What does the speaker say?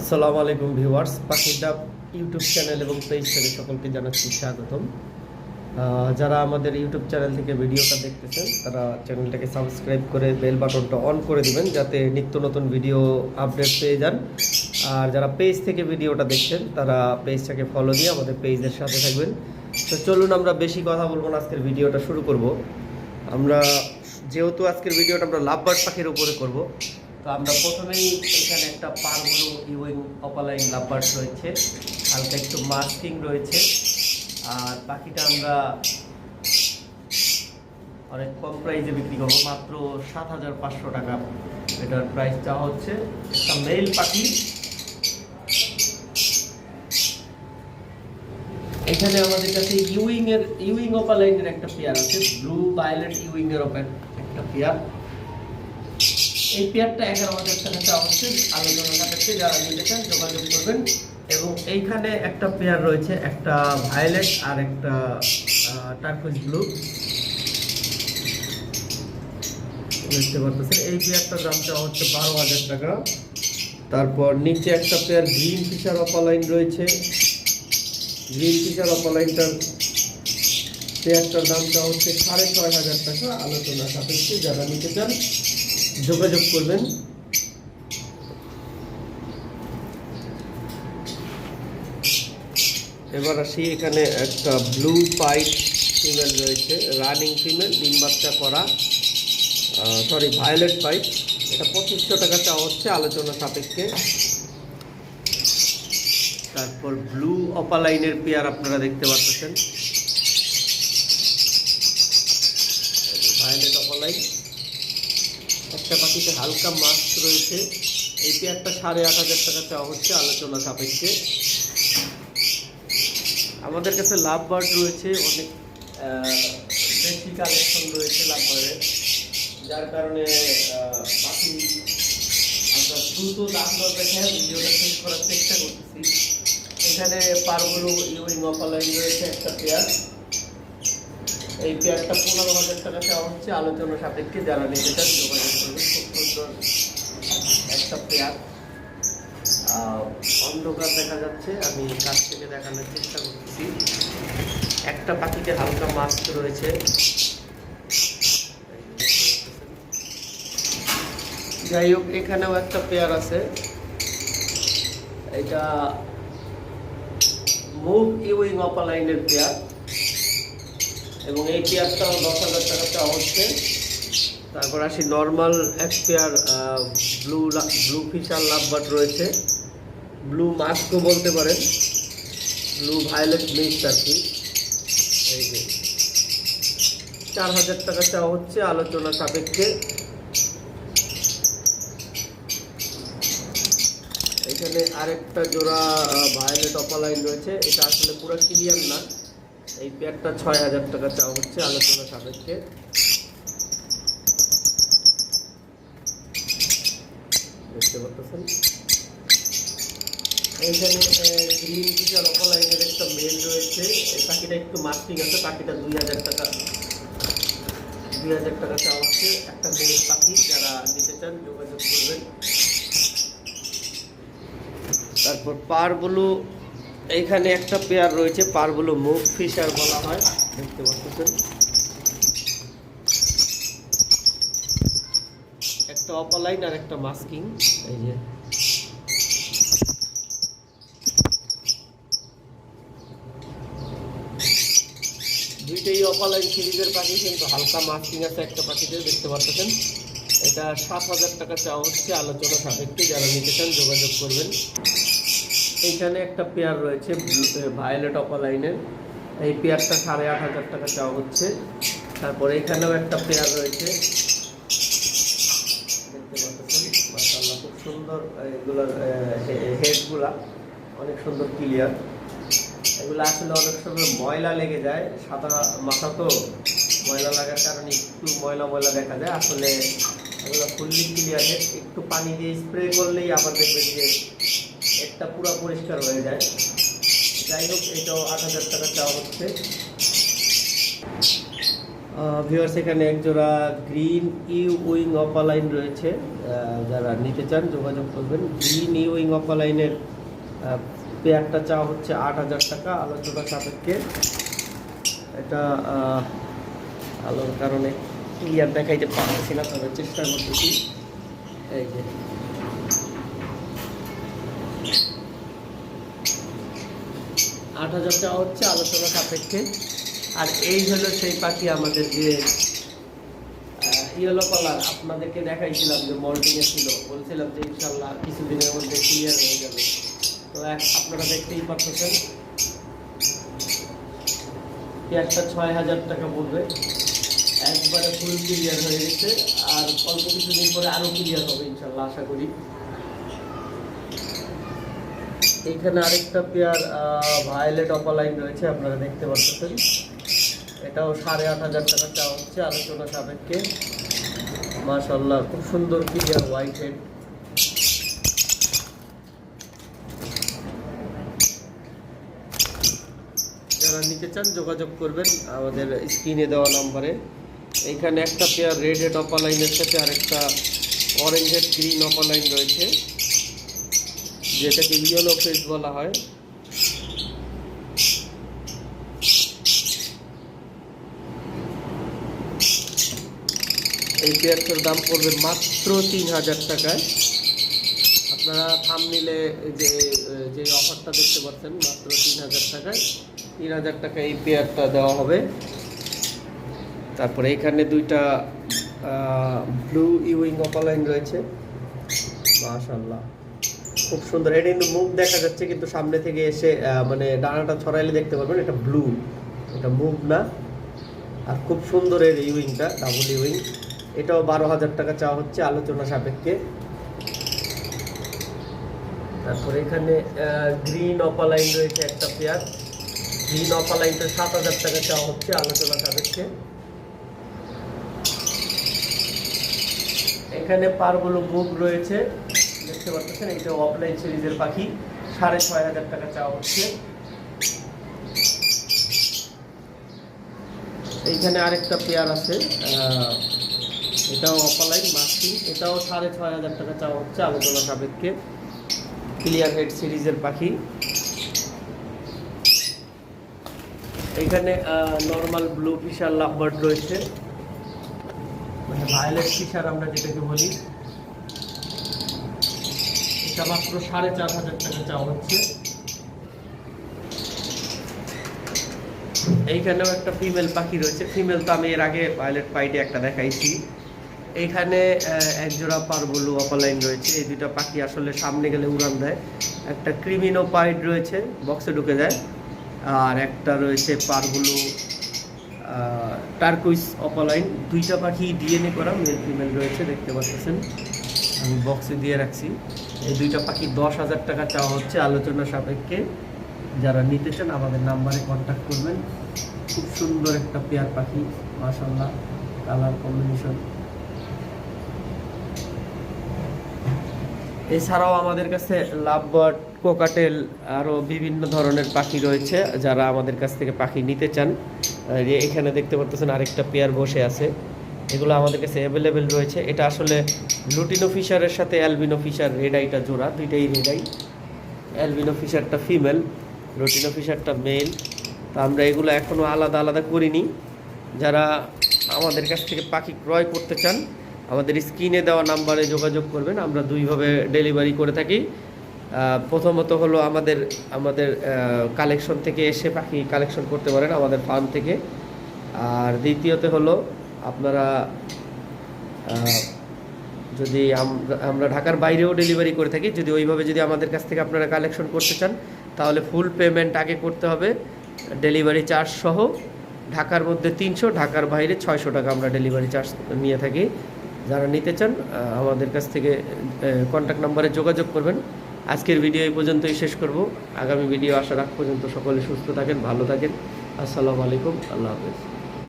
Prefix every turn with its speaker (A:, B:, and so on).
A: আসসালামু আলাইকুম ভিউয়ার্স, পাখির ডাব ইউটিউব চ্যানেল এবং পেজ থেকে সকলকে জানাচ্ছি স্বাগতম। যারা আমাদের ইউটিউব চ্যানেল থেকে ভিডিওটা দেখতেছেন, তারা চ্যানেলটাকে সাবস্ক্রাইব করে বেল বাটনটা অন করে দিবেন, যাতে নিত্য নতুন ভিডিও আপডেট পেয়ে যান। আর যারা পেজ থেকে ভিডিওটা দেখছেন, তারা পেজটাকে ফলো দিয়ে আমাদের পেজের সাথে থাকবেন। তো চলুন আমরা বেশি কথা বলব না, আজকের ভিডিওটা শুরু করব। আমরা যেহেতু আজকের ভিডিওটা আমরা লাভবার্ড পাখির উপরে করব তো আমরা প্রথমেই এখানে একটা পারগুলো ইউইং অপালাইন লাভবার্ড রয়েছে। হালকা একটু মাস্কিং রয়েছে। আর পাখিটা আমরা অনেক কম প্রাইসে বিক্রি করব, মাত্র সাত হাজার পাঁচশো টাকা। এটার প্রাইসটা হচ্ছে একটা মেল পাখি। এখানে আমাদের কাছে ইউইং এর ইউইং অপালাইনের একটা পেয়ার আছে ব্লু ভায়োলেট ইউইং এর একটা পেয়ার এই পেয়ারটা এগারো হাজার টাকা চাওয়া হচ্ছে। আলোচনা সাপেক্ষে যারা নিতে চান যোগাযোগ করবেন। এবং এইখানে একটা পেয়ার রয়েছে, একটা ভায়োলেট আর একটা টার্কুইজ ব্লু দেখতে পারতেছেন, এই পেয়ারটার দাম চাওয়া হচ্ছে বারো হাজার টাকা। তারপর নিচে একটা পেয়ার গ্রিন ফিশার অপালাইন রয়েছে। গ্রিন ফিশার অপালাইনটার পেয়ারটার দামটা হচ্ছে সাড়ে ছয় হাজার টাকা। আলোচনা সাপেক্ষে যারা নিতে চান যোগাযোগ করবেন। এবার আসি এখানে একটা ব্লু পাইট ফিমেল রয়েছে রানিং ফিমেল ডিম বাচ্চা করা সরি ভায়োলেট পাইপ এটা পঁচিশশো টাকা চাওয়া হচ্ছে আলোচনা সাপেক্ষে। তারপর ব্লু অপালাইনের পেয়ার আপনারা দেখতে পাচ্ছেন। ভায়োলেট অপালাইন একটা পাখিতে হালকা মাস্ক রয়েছে। এই পেয়ারটা সাড়ে আট হাজার টাকা চাওয়া হচ্ছে আলোচনা সাপেক্ষে। আমাদের কাছে লাভ বার্ড রয়েছে, অনেক বেশি কালেকশন রয়েছে লাভ বার্ডের যার কারণে পাখি আমরা দ্রুত দাম দর দেখে ভিডিওটা শেষ করার চেষ্টা করতেছি। এখানে পারগুলো ইউরিং অপালাইন রয়েছে একটা পেয়ার। এই পেয়ারটা পনেরো হাজার টাকা চাওয়া হচ্ছে, আলোচনা সাপেক্ষে যারা নিতে যোগাযোগ একটা পেয়ার অন্ধকার দেখা যাচ্ছে, আমি কাছ থেকে দেখানোর চেষ্টা করতেছি। একটা পাখিতে হালকা মাস্ক রয়েছে। যাই হোক, এখানেও একটা পেয়ার আছে। এটা মুভ ইউইং অপালাইনের পেয়ার। এবং এই পেয়ারটাও দশ হাজার টাকা চাওয়া হচ্ছে তারপর আসি নর্মাল এক pair blue blue fisher lovebird রয়েছে। ব্লু মাস্কও বলতে পারেন। ব্লু ভায়োলেট মিক্স আর কি। এই যে। চার হাজার টাকা চাওয়া হচ্ছে আলোচনা সাপেক্ষে। এখানে আরেকটা জোড়া ভায়োলেট অপালাইন রয়েছে। এটা আসলে পুরো ক্লিয়ার না। এই পেয়ারটা ছয় হাজার টাকা চাওয়া হচ্ছে আলোচনা সাপেক্ষে। দেখতে পাচ্ছেন এইখানে গ্রিন টিচার অপালাইনের একটা মেল রয়েছে। পাখিটা একটু মাস্কিং আছে, পাখিটা দুই হাজার টাকা। দুই হাজার টাকা চাওয়া হচ্ছে একটা মেল পাখি, যারা নিতে চান, যোগাযোগ করবেন। তারপর পারগুলো এইখানে একটা পেয়ার রয়েছে পারগুলো মুখ ফিশার বলা হয়। দেখতে পাচ্ছেন। একটা অপালাইন আর একটা মাস্কিং এই যে। দুইটাই অপালাইন সিরিজের পাখি কিন্তু হালকা মাস্কিং আছে একটা পাখিতে দেখতে পাচ্ছেন? এটা সাত হাজার টাকা চাওয়া হচ্ছে আলোচনা সাপেক্ষে যারা নিতে চান যোগাযোগ করবেন। এইখানে একটা পেয়ার রয়েছে ভায়োলেট অপালাইনের এই পেয়ারটা সাড়ে আট হাজার টাকা চাওয়া হচ্ছে। তারপর এখানেও একটা পেয়ার রয়েছে দেখতে পাচ্ছেন মাশাআল্লাহ খুব সুন্দর এগুলোর হেডগুলা অনেক সুন্দর ক্লিয়ার এগুলো আসলে অনেক সময় ময়লা লেগে যায়, সাদা মাথা তো ময়লা লাগার কারণে একটু ময়লা ময়লা দেখা যায়। আসলে এগুলো ফুললি ক্লিয়ার হেড একটু পানি দিয়ে স্প্রে করলেই আবার দেখবেন যে একটা পুরো পরিষ্কার হয়ে যায়। যাই হোক, এটাও আট হাজার টাকা চাওয়া হচ্ছে। ভিউয়ার্স এখানে একজোড়া গ্রিন ই উইং অপালাইন রয়েছে। যারা নিতে চান, যোগাযোগ করবেন। গ্রিন ই উইং অপালাইনের পেয়ারটা চা হচ্ছে আট হাজার টাকা, আলোচনা সাপেক্ষে। এটা আলোর কারণে ক্লিয়ার দেখাইতে পারছি না, তবে চেষ্টা করতেছি। এই যে। আট হাজার টাকা হচ্ছে আলোচনা সাপেক্ষে। আর এই হলো সেই পাখি আমাদের যে ইয়েলো কালার আপনাদেরকে দেখাইছিলাম যে মল্টিংয়ে ছিল। বলছিলাম যে ইনশাল্লাহ কিছুদিনের মধ্যে ক্লিয়ার হয়ে যাবে। তো এক- আপনারা দেখতেই পাচ্ছেন। পেয়ারটা ছয় হাজার টাকা পড়বে। একবারে ফুল ক্লিয়ার হয়ে গেছে। আর অল্প কিছুদিন পরে আরও ক্লিয়ার হবে ইনশাল্লাহ, আশা করি। এখানে আরেকটা পেয়ার ভায়োলেট অপালাইন রয়েছে, আপনারা দেখতে পাচ্ছেন। এটাও সাড়ে আট হাজার টাকা চাওয়া হচ্ছে আলোচনা সাপেক্ষে। মাশাল্লাহ খুব সুন্দর ক্লিয়ার হোয়াইট হেড যারা নিতে চান যোগাযোগ করবেন আমাদের স্ক্রিনে দেওয়া নম্বরে। এইখানে একটা পেয়ার রেড হেড অপালাইনের সাথে আরেকটা অরেঞ্জ হেড গ্রিন অপালাইন রয়েছে। যেটাকে ইয়েলো ফেস বলা হয়। এই পেয়ারটার দাম পড়বে মাত্র তিন হাজার টাকায়। আপনারা থাম নিলে যে যে অফারটা দেখতে পাচ্ছেন, মাত্র তিন হাজার টাকায়। তিন হাজার টাকা এই পেয়ারটা দেওয়া হবে। তারপরে এখানে দুইটা ব্লু ইউইং অপালাইন রয়েছে। মাশাল্লাহ খুব সুন্দর। এটা কিন্তু মুখ দেখা যাচ্ছে, কিন্তু সামনে থেকে এসে মানে ডানাটা ছড়াইলে দেখতে পারবেন, এটা ব্লু এটা মুখ না। আর খুব সুন্দর এর ইউইংটা ডাবল ইউইং এটাও বারো হাজার টাকা চাওয়া হচ্ছে আলোচনা সাপেক্ষে। তারপরে এখানে গ্রিন অপালাইন রয়েছে একটা পেয়ার গ্রিন অপালাইনটা সাত হাজার টাকা চাওয়া হচ্ছে আলোচনা সাপেক্ষে। এখানে পারগুলো বুক রয়েছে। দেখতে পাচ্ছেন এটা অফলাইন সিরিজের পাখি। সাড়ে ছয় হাজার টাকা চাওয়া হচ্ছে। এইখানে আরেকটা পেয়ার আছে এটাও অফলাইন মাস্কিং এটাও সাড়ে ছয় হাজার টাকা চাওয়া হচ্ছে আলোচনা সাপেক্ষে। ক্লিয়ার হেড সিরিজের পাখি। এখানে নর্মাল ব্লু ফিশার লাভবার্ড রয়েছে। মানে ভায়োলেট ফিশার আমরা যেটাকে বলি। এটা মাত্র সাড়ে চার হাজার টাকা চাওয়া হচ্ছে। এইখানেও একটা ফিমেল পাখি রয়েছে। ফিমেল তো আমি এর আগে ভায়োলেট পাইডে একটা দেখাইছি। এইখানে আহ, এক জোড়া পারবলু অপালাইন রয়েছে। এই দুইটা পাখি আসলে সামনে গেলে উড়ান দেয়। একটা ক্রিমিনো পাইড রয়েছে বক্সে ঢুকে যায়। আর একটা রয়েছে পারবলু টার্কুইস অপালাইন। দুইটা পাখি ডিএনএ করা মেল ফিমেল রয়েছে দেখতে পাচ্ছেন। আমি বক্সে দিয়ে রাখছি। এই দুইটা পাখি দশ হাজার টাকা চাওয়া হচ্ছে আলোচনা সাপেক্ষে। যারা নিতে চান আমাদের নাম্বারে কন্ট্যাক্ট করবেন। খুব সুন্দর একটা পেয়ার পাখি মাসাল্লাহ কালার কম্বিনেশন এছাড়াও আমাদের কাছে লাভবার্ড, কোকাটেল আরও বিভিন্ন ধরনের পাখি রয়েছে যারা আমাদের কাছ থেকে পাখি নিতে চান। এই- এখানে দেখতে পাচ্ছেন আরেকটা পেয়ার বসে আছে। এগুলো আমাদের কাছে অ্যাভেলেবেল রয়েছে। এটা আসলে লুটিনো ফিশারের সাথে অ্যালবিনো ফিশার রেড আইটা জোড়া, দুইটাই রেড আই অ্যালবিনো ফিশারটা ফিমেল লুটিনো ফিশারটা মেল তো আমরা এগুলো এখনও আলাদা আলাদা করিনি। যারা আমাদের কাছ থেকে পাখি ক্রয় করতে চান আমাদের স্ক্রিনে দেওয়া নাম্বারে যোগাযোগ করবেন, আমরা দুইভাবে ডেলিভারি করে থাকি। প্রথমত হলো আমাদের আমাদের কালেকশন থেকে এসে পাখি কালেকশন করতে পারেন আমাদের ফার্ম থেকে। আর দ্বিতীয়ত হলো আপনারা যদি আমরা- ঢাকার বাইরেও ডেলিভারি করে থাকি, যদি ওইভাবে যদি আমাদের কাছ থেকে আপনারা কালেকশন করতে চান, তাহলে ফুল পেমেন্ট আগে করতে হবে। ডেলিভারি চার্জ সহ ঢাকার মধ্যে তিনশো, ঢাকার বাইরে ছয়শো টাকা আমরা ডেলিভারি চার্জ নিয়ে থাকি। যারা নিতে চান আমাদের কাছ থেকে কন্ট্যাক্ট নাম্বারে যোগাযোগ করবেন। আজকের ভিডিও এই পর্যন্তই শেষ করব। আগামী ভিডিও আসার আগ পর্যন্ত সকলে সুস্থ থাকেন, ভালো থাকেন। আসসালামু আলাইকুম। আল্লাহ হাফেজ।